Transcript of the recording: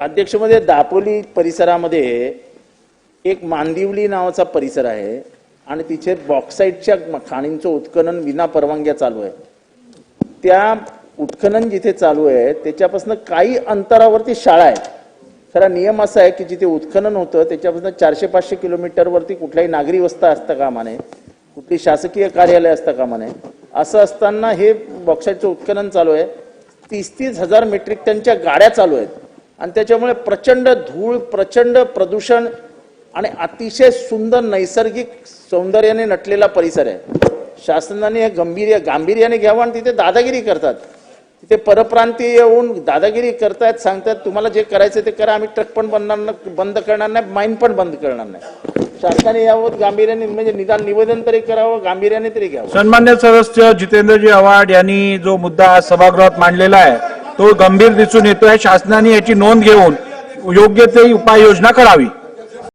अध्यक्षमध्ये दापोली परिसरामध्ये एक मांदिवली नावाचा परिसर आहे आणि तिथे बॉक्साईटच्या खाणींचं उत्खनन विना परवानग्या चालू आहे. त्या उत्खनन जिथे चालू आहे त्याच्यापासून काही अंतरावरती शाळा आहे खरा नियम असा आहे की जिथे उत्खनन होतं त्याच्यापासून चारशे पाचशे किलोमीटरवरती कुठल्याही नागरी वस्ता असता कामा नये कुठली शासकीय कार्यालय असता कामा नये. असं असताना हे बॉक्साईटचं उत्खनन चालू आहे. तीस तीस हजार मेट्रिक टनच्या गाड्या चालू आहेत. आणि त्याच्यामुळे प्रचंड धूळ प्रचंड प्रदूषण आणि अतिशय सुंदर नैसर्गिक सौंदर्याने नटलेला परिसर आहे. शासनाने हे गंभीर गांभीर्याने घ्यावं आणि तिथे दादागिरी करतात. तिथे परप्रांतीय येऊन दादागिरी करतायत सांगतात तुम्हाला जे करायचं ते करा आम्ही ट्रक पण बनणार बंद करणार नाही माईन पण बंद करणार नाही. शासनाने यावं गांभीर्याने म्हणजे निदान निवेदन तरी करावं गांभीर्याने तरी घ्यावं. सन्मान्य सदस्य जितेंद्रजी आव्हाड यांनी जो मुद्दा सभागृहात मांडलेला आहे तो गंभीर दिसून येतोय. शासनाने याची नोंद घेऊन योग्य ते उपाययोजना करावी.